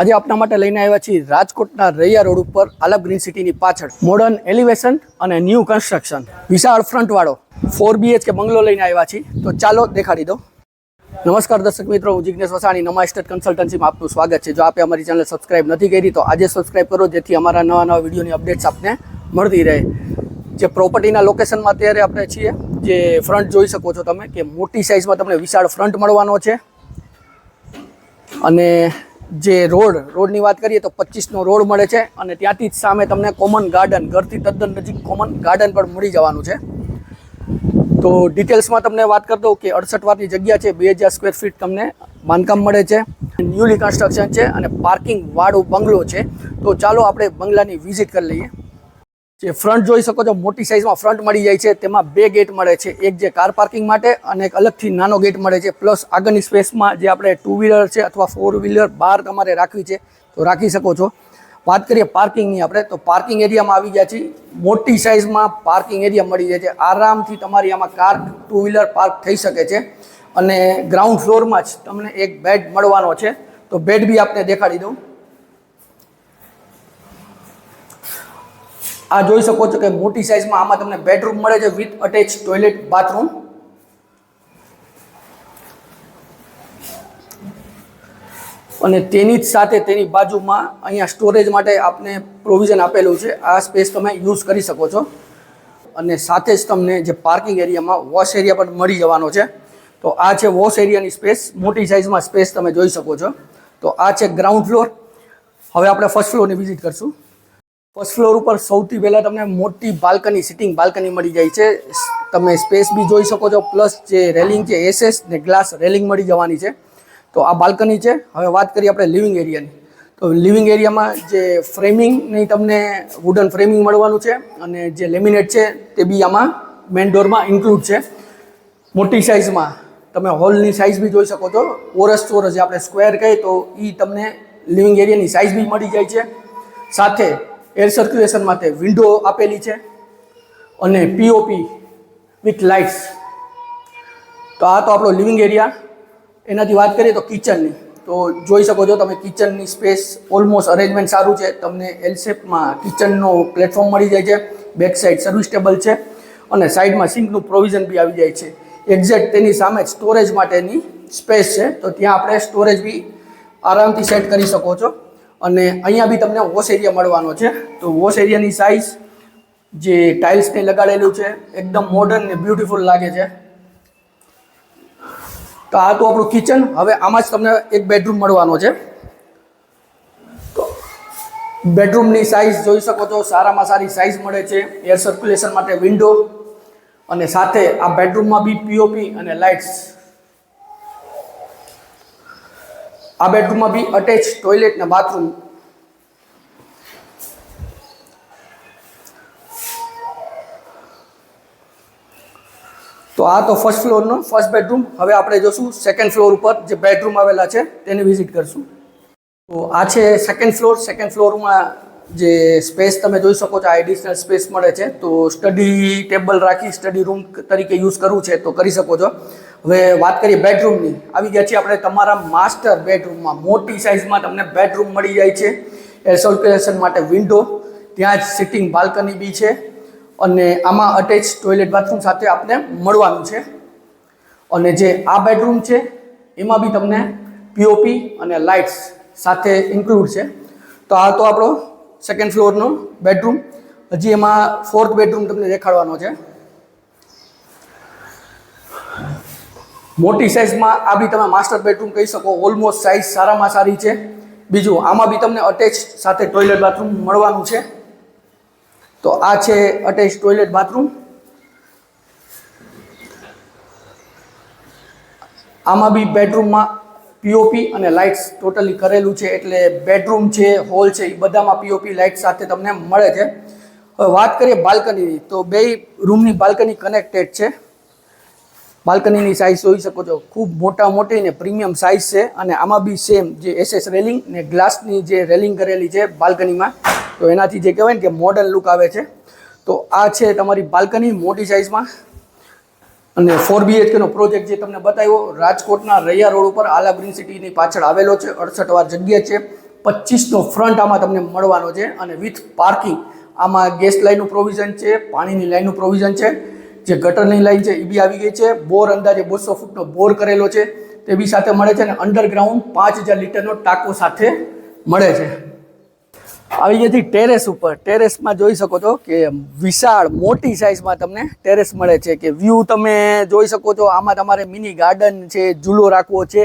આજે આપના માટે લઈને આવ્યા છીએ રાજકોટના રૈયા રોડ ઉપર આલબ ગ્રીન સિટીની પાછળ. મોડર્ન એલિવેશન અને ન્યૂ કન્સ્ટ્રક્શન વિશાળ ફ્રન્ટવાળો ફોર બીએચકે બંગલો લઈને આવ્યા છીએ. તો ચાલો દેખાડી દો. નમસ્કાર દર્શક મિત્રો, હું જિજ્ઞેશ વસાણી, નમા સ્ટેટ કન્સલ્ટન્સીમાં આપનું સ્વાગત છે. જો આપે અમારી ચેનલ સબસ્ક્રાઇબ નથી કરી, તો આજે સબસ્ક્રાઇબ કરો, જેથી અમારા નવા નવા વિડીયોની અપડેટ્સ આપને મળતી રહે. જે પ્રોપર્ટીના લોકેશનમાં અત્યારે આપણે છીએ, જે ફ્રન્ટ જોઈ શકો છો તમે, કે મોટી સાઇઝમાં તમને વિશાળ ફ્રન્ટ મળવાનો છે. અને જે રોડ, રોડની વાત કરીએ તો પચીસનો રોડ મળે છે અને ત્યાંથી જ સામે તમને કોમન ગાર્ડન ઘરથી તદ્દન નજીક કોમન ગાર્ડન પણ મળી જવાનું છે. તો ડિટેલ્સમાં તમને વાત કરી દઉં કે અડસઠ વારની જગ્યા છે, બે હજાર સ્ક્વેર ફીટ તમને બાંધકામ મળે છે. ન્યૂલી કન્સ્ટ્રક્શન છે અને પાર્કિંગ વાળો બંગલો છે. તો ચાલો આપણે બંગલાની વિઝિટ કરી લઈએ. જે ફ્રન્ટ જોઈ શકો છો, મોટી સાઇઝમાં ફ્રન્ટ મળી જાય છે. તેમાં બે ગેટ મળે છે. એક જે કાર પાર્કિંગ માટે અને એક અલગથી નાનો ગેટ મળે છે. પ્લસ આગળની સ્પેસમાં જે આપણે ટુ વ્હીલર છે અથવા ફોર વ્હીલર બહાર તમારે રાખવી છે, તો રાખી શકો છો. વાત કરીએ પાર્કિંગની આપણે, તો પાર્કિંગ એરિયામાં આવી ગયા છીએ. મોટી સાઇઝમાં પાર્કિંગ એરિયા મળી જાય છે. આરામથી તમારી આમાં કાર ટુ વ્હીલર પાર્ક થઈ શકે છે. અને ગ્રાઉન્ડ ફ્લોરમાં જ તમને એક બેડ મળવાનો છે. તો બેડ બી આપને દેખાડી દઉં. આ જોઈ શકો છો કે મોટી સાઇઝમાં આમાં તમને બેડરૂમ મળે છે વિથ અટેચ ટોયલેટ બાથરૂમ અને તેની જ સાથે તેની બાજુમાં અહીંયા સ્ટોરેજ માટે આપને પ્રોવિઝન આપેલું છે. આ સ્પેસ તમે યુઝ કરી શકો છો. અને સાથે જ તમને જે પાર્કિંગ એરિયામાં વોશ એરિયા પણ મળી જવાનો છે. તો આ છે વોશ એરિયાની સ્પેસ મોટી સાઇઝમાં સ્પેસ તમે જોઈ શકો છો. તો આ છે ગ્રાઉન્ડ ફ્લોર હવે આપણે ફર્સ્ટ ફ્લોરની વિઝિટ કરશું. ફર્સ્ટ ફ્લોર ઉપર સૌથી પહેલાં તમને મોટી બાલ્કની સિટિંગ બાલ્કની મળી જાય છે. તમે સ્પેસ બી જોઈ શકો છો પ્લસ જે રેલિંગ છે એસેસ ને ગ્લાસ રેલિંગ મળી જવાની છે. તો આ બાલ્કની છે. હવે વાત કરીએ આપણે લિવિંગ એરિયાની તો લિવિંગ એરિયામાં જે ફ્રેમિંગની તમને વુડન ફ્રેમિંગ મળવાનું છે અને જે લેમિનેટ છે તે બી આમાં મેન ડોરમાં ઇન્ક્લુડ છે. મોટી સાઇઝમાં તમે હોલની સાઇઝ બી જોઈ શકો છો. ઓરસ ચોરસ જે આપણે સ્ક્વેર કહીએ તો એ તમને લિવિંગ એરિયાની સાઇઝ બી મળી જાય છે. સાથે એર સર્ક્યુલેશન માટે વિન્ડો આપેલી છે અને પીઓપી વિથ લાઇટ્સ તો આ તો આપણો લિવિંગ એરિયા એનાથી વાત કરીએ તો કિચનની તો જોઈ શકો છો તમે કિચનની સ્પેસ ઓલમોસ્ટ અરેન્જમેન્ટ સારું છે. તમને એલ શેપમાં કિચનનો પ્લેટફોર્મ મળી જાય છે. બેક સાઈડ સર્વિસ ટેબલ છે. અને સાઈડમાં સિંકનું પ્રોવિઝન બી આવી જાય છે. એક્ઝેક્ટ તેની સામે સ્ટોરેજ માટેની સ્પેસ છે. તો ત્યાં આપણે સ્ટોરેજ બી આરામથી સેટ કરી શકો છો. અને અહીંયા બી તમને વોશ એરિયા મળવાનો છે. તો વોશ એરિયાની સાઇઝ જે ટાઇલ્સને લગાડેલું છે, એકદમ મોડર્ન ને બ્યુટીફુલ લાગે છે. તો આ તો આપણું કિચન હવે આમાં જ તમને એક બેડરૂમ મળવાનો છે. તો બેડરૂમની સાઇઝ જોઈ શકો છો, સારામાં સારી સાઇઝ મળે છે એર સર્ક્યુલેશન માટે વિન્ડો અને સાથે આ બેડરૂમમાં બી પીઓપી અને લાઇટ્સ આ બેડરૂમમાં બી અટેચ ટોયલેટ ને બાથરૂમ તો આ તો ફર્સ્ટ ફ્લોરનો ફર્સ્ટ બેડરૂમ હવે આપણે જોશું સેકન્ડ ફ્લોર ઉપર જે બેડરૂમ આવેલા છે, તેને વિઝિટ કરશું. તો આ છે સેકન્ડ ફ્લોર સેકન્ડ ફ્લોરમાં જે સ્પેસ તમે જોઈ શકો છો, આ એડિશનલ સ્પેસ મળે છે. તો સ્ટડી ટેબલ રાખી સ્ટડી રૂમ તરીકે યુઝ કરવું છે તો કરી શકો છો. હવે વાત કરીએ બેડરૂમની આવી ગયા છીએ આપણે તમારા માસ્ટર બેડરૂમમાં મોટી સાઇઝમાં તમને બેડરૂમ મળી જાય છે. એર સર્ક્યુલેશન માટે વિન્ડો ત્યાં જ સિટિંગ બાલ્કની બી છે. અને આમાં અટેચ ટોયલેટ બાથરૂમ સાથે આપને મળવાનું છે. અને જે આ બેડરૂમ છે, એમાં બી તમને પીઓપી અને લાઇટ્સ સાથે ઇન્ક્લુડ છે. તો આ તો આપણો સેકન્ડ ફ્લોરનો બેડરૂમ હજી એમાં ફોર્થ બેડરૂમ તમને દેખાડવાનો છે. મોટી સાઇઝમાં આ બી તમે માસ્ટર બેડરૂમ કહી શકો. ઓલમોસ્ટ સાઇઝ સારામાં સારી છે. બીજું, આમાં બી તમને અટેચ સાથે ટોયલેટ બાથરૂમ મળવાનું છે. તો આ છે અટેચ ટોયલેટ બાથરૂમ આમાં બી બેડરૂમમાં પીઓપી અને લાઇટ્સ ટોટલી કરેલું છે, એટલે બેડરૂમ છે હોલ છે એ બધામાં પીઓપી લાઇટ સાથે તમને મળે છે. હવે વાત કરીએ બાલ્કનીની, તો બે રૂમની બાલ્કની કનેક્ટેડ છે. બાલ્કનીની સાઇઝ જોઈ શકો છો, ખૂબ મોટા મોટી ને પ્રીમિયમ સાઇઝ છે, અને આમાં બી સેમ જે એસએસ રેલિંગ ને ગ્લાસની જે રેલિંગ કરેલી છે બાલ્કનીમાં. તો એનાથી જે કહેવાય ને કે મોડર્ન લુક આવે છે. તો આ છે તમારી બાલ્કની મોટી સાઇઝમાં અને ફોર બીએચકેનો પ્રોજેક્ટ જે તમને બતાવ્યો, રાજકોટના રૈયા રોડ ઉપર આલા ગ્રીન સિટીની પાછળ આવેલો છે, અડસઠ વાર જગ્યા છે પચીસનો ફ્રન્ટ આમાં તમને મળવાનો છે અને વિથ પાર્કિંગ આમાં ગેસ લાઇનનું પ્રોવિઝન છે, પાણીની લાઇનનું પ્રોવિઝન છે, જે ગટરની લાઇન છે એ બી આવી ગઈ છે, બોર અંદાજે બસો ફૂટનો બોર કરેલો છે, તે બી સાથે મળે છે અને અંડરગ્રાઉન્ડ પાંચ હજાર લીટરનો ટાંકો સાથે મળે છે. આવી ગઈ ટેરેસ ઉપર. ટેરેસમાં જોઈ શકો છો કે વિશાળ મોટી સાઇઝમાં તમને ટેરેસ મળે છે કે વ્યૂ તમે જોઈ શકો છો. આમાં તમારે મિની ગાર્ડન છે, ઝૂલો રાખવો છે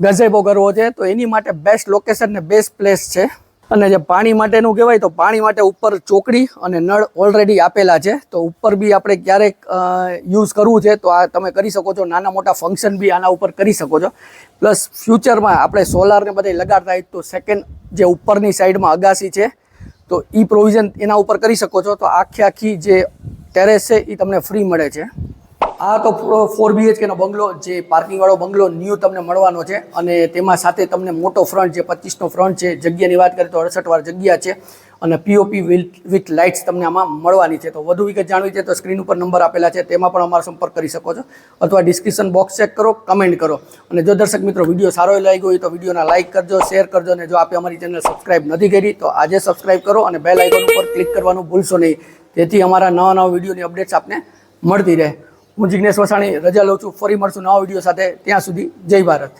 ગઝેબો કરવો છે. તો એની માટે બેસ્ટ લોકેશન ને બેસ્ટ પ્લેસ છે. અને જે પાણી માટેનું કહેવાય તો પાણી માટે ઉપર ચોકડી અને નળ ઓલરેડી આપેલા છે. તો ઉપર બી આપણે ક્યારેક યુઝ કરવું છે તો આ તમે કરી શકો છો. નાના મોટા ફંક્શન બી આના ઉપર કરી શકો છો. પ્લસ ફ્યુચરમાં આપણે સોલારને બધે લગાડતા હોય તો સેકન્ડ જે ઉપરની સાઈડમાં અગાસી છે, તો એ પ્રોવિઝન એના ઉપર કરી શકો છો. તો આખી આખી જે ટેરેસ છે એ તમને ફ્રી મળે છે. આ તો ફોર બીએચકેનો બંગલો જે પાર્કિંગવાળો બંગલો ન્યૂ તમને મળવાનો છે અને તેમાં સાથે તમને મોટો ફ્રન્ટ જે પચીસનો ફ્રન્ટ છે, જગ્યાની વાત કરીએ તો અડસઠ વાર જગ્યા છે અને પીઓપી વિથ લાઇટ્સ તમને આમાં મળવાની છે. તો વધુ વિગત જાણવી છે તો સ્ક્રીન ઉપર નંબર આપેલા છે, તેમાં પણ અમારો સંપર્ક કરી શકો છો. અથવા ડિસ્ક્રિપ્શન બોક્સ ચેક કરો કમેન્ટ કરો. અને જો દર્શક મિત્રો વીડિયો સારો લાગ્યો હોય તો વિડીયોના લાઇક કરજો શેર કરજો અને જો આપે અમારી ચેનલ સબસ્ક્રાઇબ નથી કરી, તો આજે સબસ્ક્રાઇબ કરો અને બેલ આઇકોન ઉપર ક્લિક કરવાનું ભૂલશો નહીં. જેથી અમારા નવા નવા વિડીયોની અપડેટ્સ આપને મળતી રહે. હું જિજ્ઞેશ વસાણી, રજા લઉં છું. ફરી મળશું નવા વીડિયો સાથે. ત્યાં સુધી જય ભારત.